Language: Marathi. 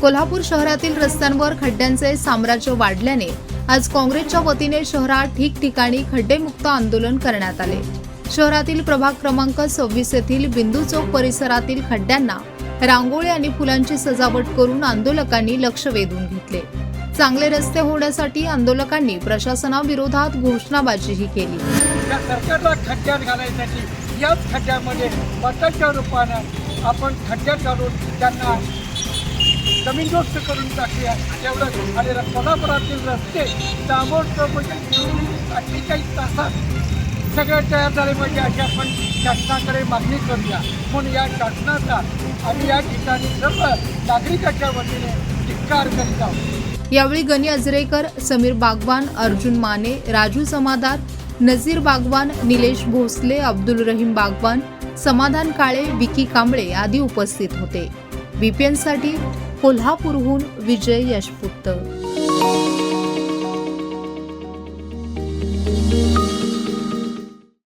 कोल्हापूर शहरातील रस्त्यांवर खड्ड्यांचे साम्राज्य वाढल्याने आज काँग्रेसच्या वतीने शहरात ठिकठिकाणी खड्डेमुक्त आंदोलन करण्यात आले. शहरातील प्रभाग क्रमांक सव्वीस येथील बिंदू चौक परिसरातील खड्ड्यांना रांगोळी आणि फुलांची सजावट करून आंदोलकांनी लक्ष वेधून घेतले. चांगले रस्ते होण्यासाठी आंदोलकांनी प्रशासनाविरोधात घोषणाबाजीही केली. या सरकारला खड्ड्यात घालायसाठी याच खड्ड्यामध्ये मताच्या रूपानं आपण खड्ड्यात घालून त्यांना जमीनदोस्त करून टाकूया एवढंच आणि कोल्हापुरातील रस्ते ताबडतोब चौकशी चोवीस अठ्ठेचाळीस तासात सगळे तयार झाले पाहिजे अशी आपण शासनाकडे मागणी करूया. म्हणून या शासनाचा आम्ही या ठिकाणी सर्व नागरिकाच्या वतीने धिक्कार करीत आहोत. यावेळी गणी अजरेकर समीर बागवान अर्जुन माने राजू समादार नझीर बागवान निलेश भोसले अब्दुल रहीम बागवान समाधान काळे विकी कांबळे आदी उपस्थित होते. बीपीएनसाठी कोल्हापूरहून विजय यशपुत्त